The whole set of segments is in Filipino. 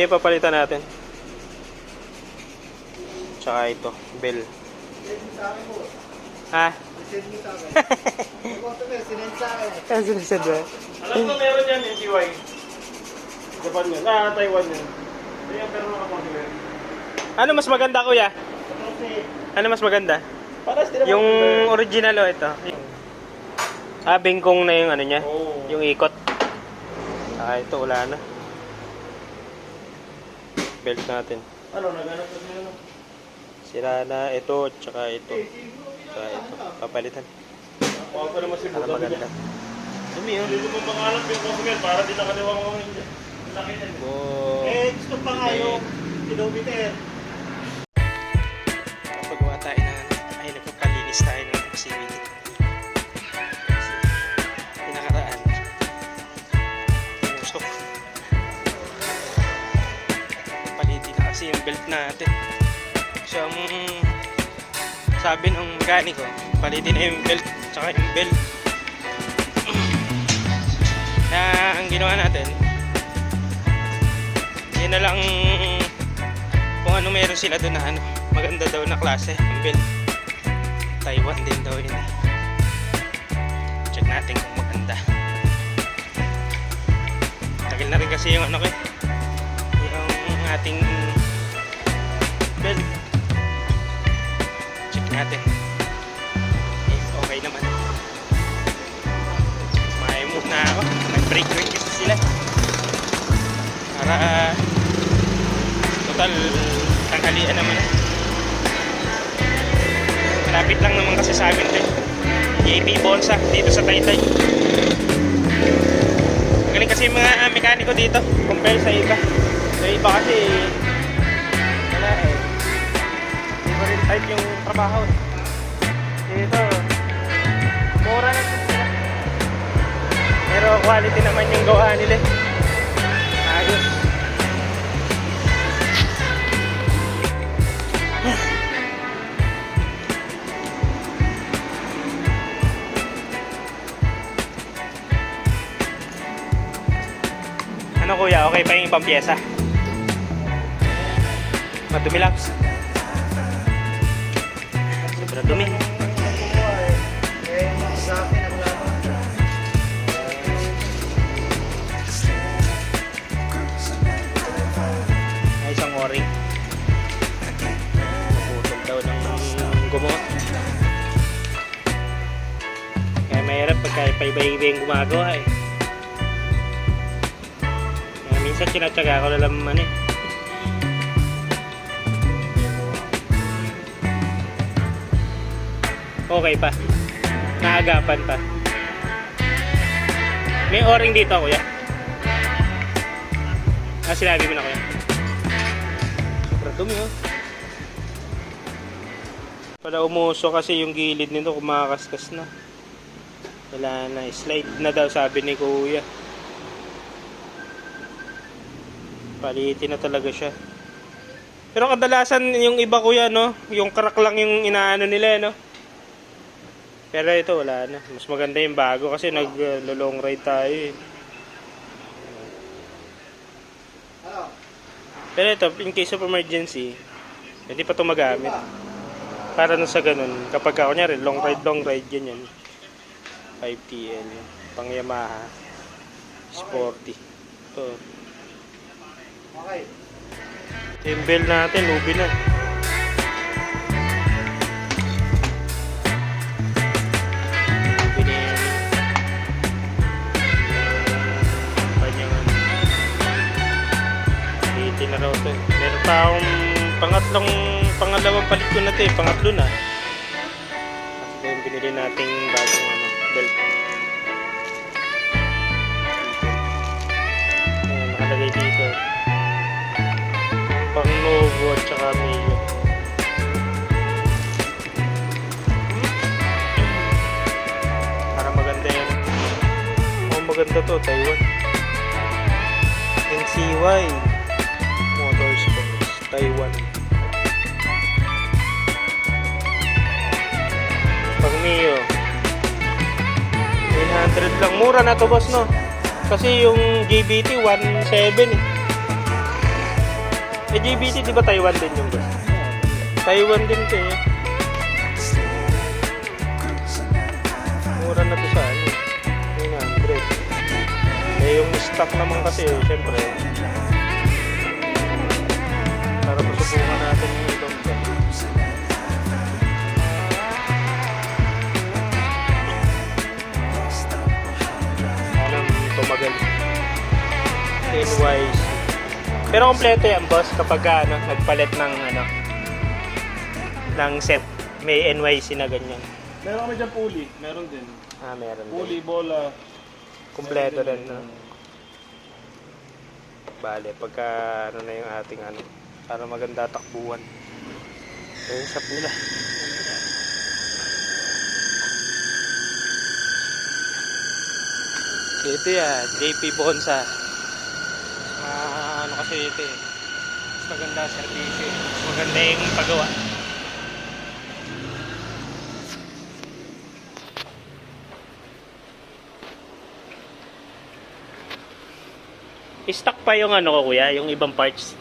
Ito yung papalitan natin. Tsaka ito, bell. Ha? Send mo sa akin. Sinend sa akin. Ano sinasabi ba? Alam ko meron yan, yung CY. Japan yun. Ah, Taiwan yun. Kaya pero nakakonsumer. Ano mas maganda kuya? Ano mas maganda? Para sa Yung original o ito? Ah, bengkong na yung ano niya? Yung ikot. Ah, ito wala na. Belt natin. Ano, naghanap din ano? Sira na ito, tsaka ito. Tsaka ito. Papalitan. Baka pa naman si Para maganda. Dumi yun. Hindi mo pangalan yung consumer para di nakaliwang mo hindi. Laki na. Oh. eh, gusto pa nga yung kilometer. Pagawa tayo na ay nagpapalinis tayo ng kasi yung belt natin. So, ang sabi ng mekaniko, palitin na yung belt tsaka yung belt. na ang ginawa natin, yun na lang kung ano meron sila doon na ano, maganda daw na klase, ang belt. Taiwan din daw yun eh. Check natin kung maganda. Tagal na rin kasi yung ano ko eh. Yung ating total tanghalian naman eh. Malapit lang naman kasi sa amin din. JP Bonsa dito sa Taytay. Magaling kasi yung mga mekaniko dito compare sa iba. Sa iba kasi wala eh. Hindi ko rin type yung trabaho. eh. Dito, mura na. Pero quality naman yung gawa nila. eh. Kuya, okay pa yung ibang pyesa? Madumi lang. Sobrang dumi. Ay, isang oring. Naputol daw ng gumot. Kaya mahirap pagka iba-iba yung gumagawa eh. Sinatsaga ko na lang ano eh. Okay pa. Naagapan pa. May o-ring dito kuya. Ah, sinabi mo na kuya. Sobrang dumi oh. Pala umuso kasi yung gilid nito kumakaskas na. Wala na. Slide na daw sabi ni kuya. Palitin na talaga siya. Pero kadalasan yung iba kuya no, yung crack lang yung inaano nila no. Pero ito wala na. Mas maganda yung bago kasi nag uh, long ride tayo eh. Pero ito, in case of emergency, hindi pa ito magamit. Para na sa ganun, kapag ka, kunyari, long ride, long ride, ganyan. 5TL, pang Yamaha, sporty. Ito, Okay. yung bell natin, ubi na. Ubi na yan. Kanyang ano. Hindi na. Meron pa pangatlong, pangalawang palit ko na ito eh, pangatlo na. At ito yung binili nating bagong ano, belt. Ayan, nakalagay dito. Pang Novo at saka Mio. Para maganda yan. Oh, maganda to, Taiwan. NCY Motorsports, Taiwan. Pag Mio, 900 lang. Mura na to, boss, no? Kasi yung GBT, 1.7 eh. Eh, JBT, di ba Taiwan din yung boss? Taiwan din to eh. Mura na to sa ano. 900. Eh, yung stock naman kasi, syempre. Para masubukan natin yung brand. Alam, tumagal. NYC. Pero kompleto yan, boss, kapag ano, nagpalit ng ano, ng set. May NYC na ganyan. Meron kami dyan pulley. Meron din. Ah, meron din. Pulley, bola. Kompleto rin, no? Bale, pagka ano na yung ating ano, para maganda takbuhan. Ito yung shop nila. Ito yan, JP Bonsa. Eh. Mas maganda servisyo. eh. Mas maganda yung paggawa. Stock pa yung ano ko kuya, yung ibang parts.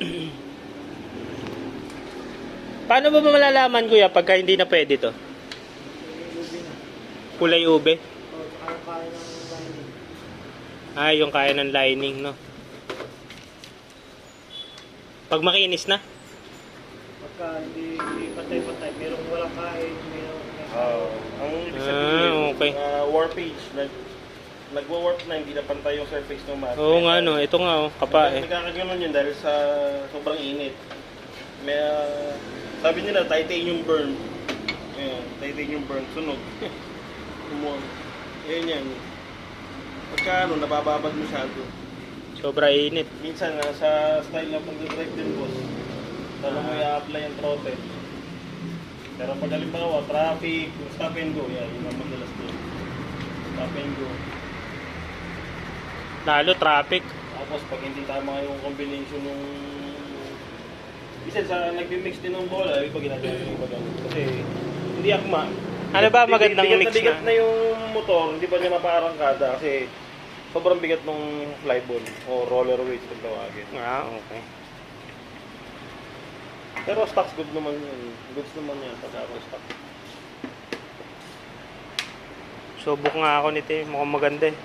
Paano ba malalaman kuya pagka hindi na pwede to? Kulay ube? O, tsaka yung kaya ng lining. Ah, yung kaya ng lining, no? Pag makinis na? Pagka hindi, hindi patay-patay, merong walang kain, merong Ah, ang ibig Ah, sabihin, okay. ah, warpage, nag, nagwa-warp na, hindi na pantay yung surface ng mat. Oo nga no, ito nga oh, kapa eh. Nagkakaganon yun dahil sa sobrang init. May, ah, sabi nila, titanium burn. Ayan, titanium burn, sunog. Umuwan. Ayan yan. Pagka ano, nabababad masyado. Sobra init. Minsan, ah, sa style na pag-drive din, boss, tala mo i-apply ang throttle. Pero pag halimbawa, traffic, stop and go, yan, yun ang madalas din. Stop and go. Lalo traffic. Tapos pag hindi tama yung combination ng Minsan sa nagmi-mix din ng bola, iba ginagawa yung ganun. Kasi hindi akma. Ano ba magandang bigat, mix na? bigat na? yung motor, hindi pa niya mapaarangkada kasi sobrang bigat ng flyball o roller weight kung tawagin. Ah, okay. Pero stocks good naman yun. Goods naman yan pag ako stock. Subok nga ako nito eh. Mukhang maganda eh.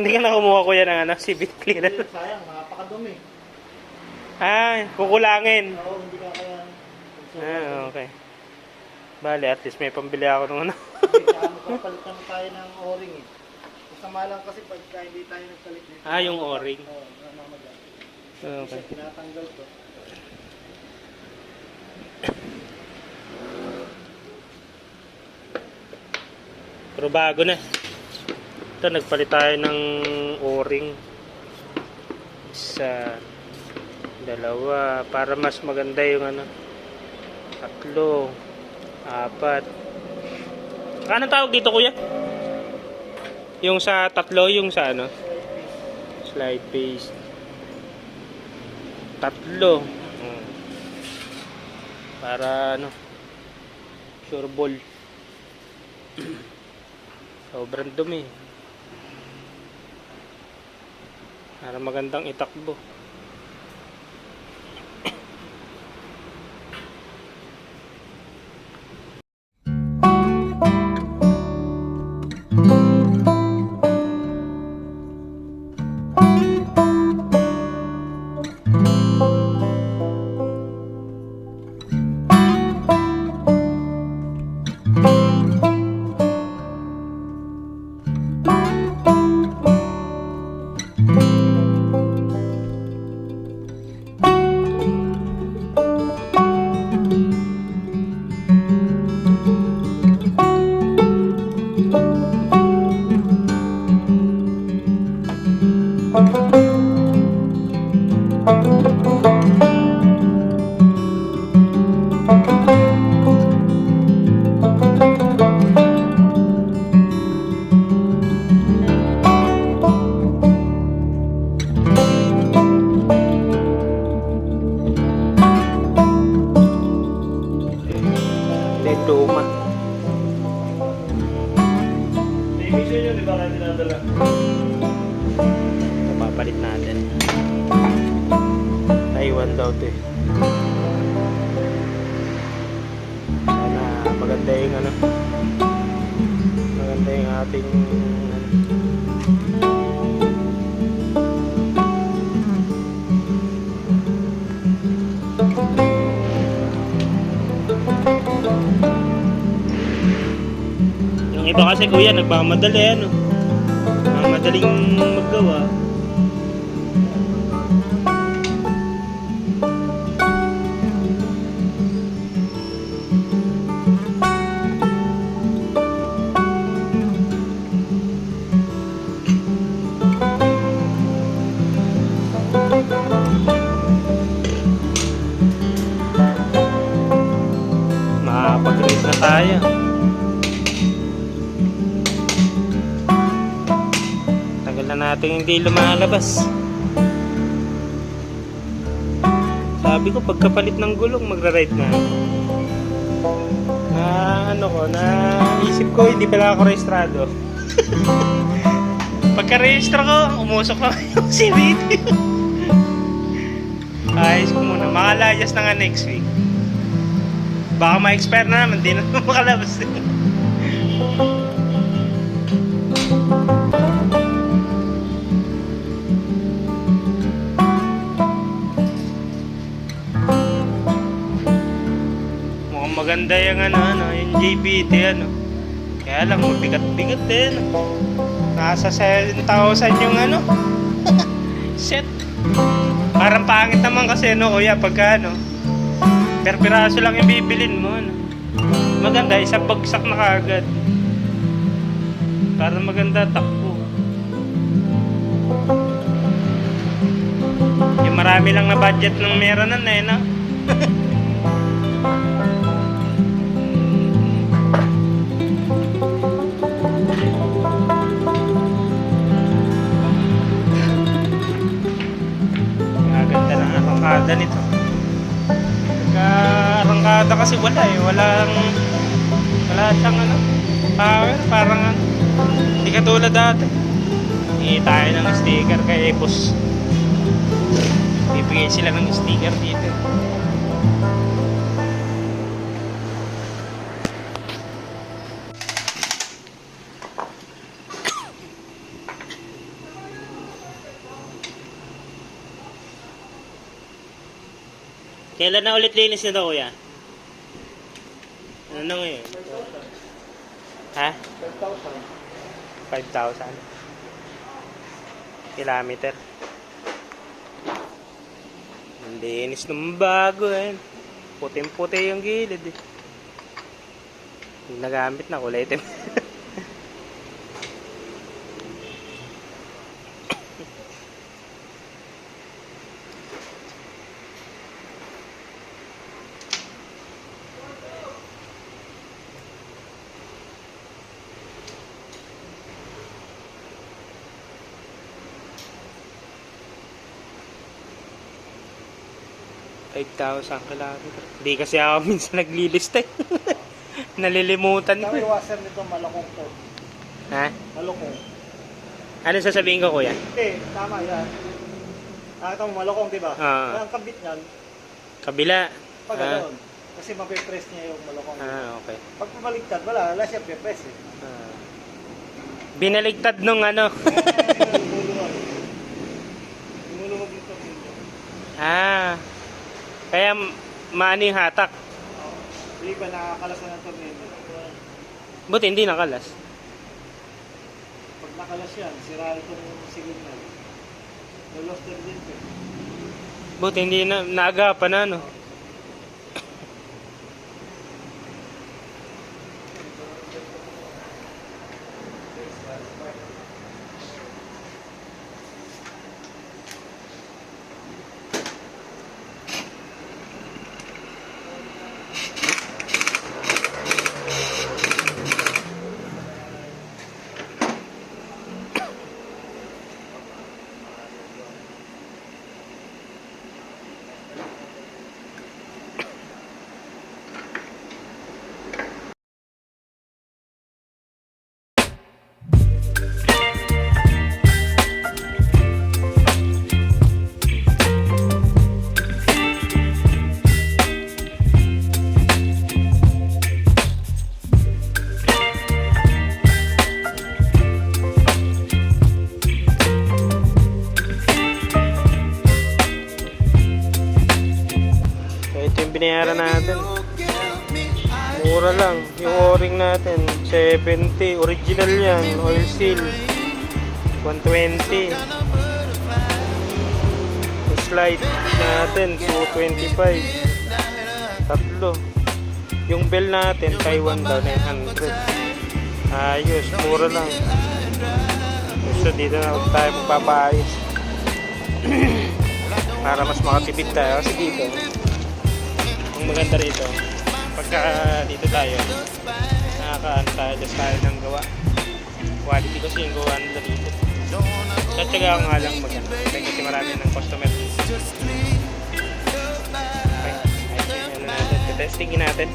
Hindi ka na kumuha kuya ng ano, CBT cleaner. Hindi, sayang, napakadumi. Ah, kukulangin. Oo, hindi ka kaya. Ah, okay. Bale, at least may pambili ako ng ano. Kaya magpapalitan tayo ng o-ring eh. Masama lang kasi pagka hindi tayo nagpalit nito. Ah, yung o-ring. Oo, namamaga. Okay. Kasi tinatanggal ko. Pero bago na. Ito, nagpalit tayo ng o-ring. Isa, dalawa, para mas maganda yung ano. Tatlo, apat. Anong tawag dito kuya? Yung sa tatlo, yung sa ano? Slide paste. Tatlo. Hmm. Para ano? Sure ball. Sobrang dumi. Para magandang itakbo. Ating. Yung iba kasi kuya nagmamadali ano. Madaling maggawa. Hindi lumalabas. Sabi ko pagkapalit ng gulong magra-ride na. Na ano ko, na isip ko hindi pala ako rehistrado. Pagka-rehistro ko, umusok na yung CVT. Ayos ko muna, makalayas na nga next week. Baka ma-expire na naman, di na makalabas. Maganda yung ano, ano, yung JBT ano. Kaya lang mabigat-bigat din. Nasa 7,000 yung ano. Set. Parang pangit naman kasi no, kuya, pagka ano. Per piraso lang yung bibilin mo. Ano. Maganda, isang bagsak na kagad. Para maganda takbo. Yung marami lang na budget ng meron na eh, no? arangkada nito. Pagka arangkada kasi wala eh. Walang, wala siyang ano, power. Parang ano, hindi katulad dati. Hingi tayo ng sticker kay Epos. Bibigay sila ng sticker dito. Kailan na ulit linis nito kuya? Ano na ngayon? Ha? 5,000. Kilometer. Ang linis ng bago eh. Puting-puti yung gilid eh. Nagamit na kulay itim. Five thousand kilometer. Hindi kasi ako minsan naglilista eh. Nalilimutan ko eh. iwasan nito malakong to. Ha? Malakong. Ano sasabihin ko kuya? Hindi, tama yan. Nakita mo malakong, di ba? Ah. Ang kabit niyan, Kabila. pag Ah. gano'n. Kasi mapipress niya yung malakong. Ah, okay. Pag pumaligtad, wala, wala siya pipress eh. Ah. Binaligtad nung ano. Lumulungan. Lumulungan dito. ah. Kaya m- maano yung hatak. Di ba nakakalasan ng tornado? Buti hindi nakalas. Pag nakalas yan, sira itong signal. Loloster din to. Buti hindi na naagapan na ano. Binayaran natin. Mura lang. Yung o-ring natin, 70. Original yan. Oil seal. 120. Yung slide natin, 225. Tatlo. Yung bell natin, Taiwan daw, 900. Ayos, mura lang. So dito na tayo magpapaayos. Para mas makatipid tayo. Kasi dito, maganda rito, pagka dito tayo, nakakaano tayo, just tayo ng gawa. Quality kasi yung gawa nila dito. Tatsaga nga lang maganda. Kasi marami ng customer. Okay, ano testingin natin.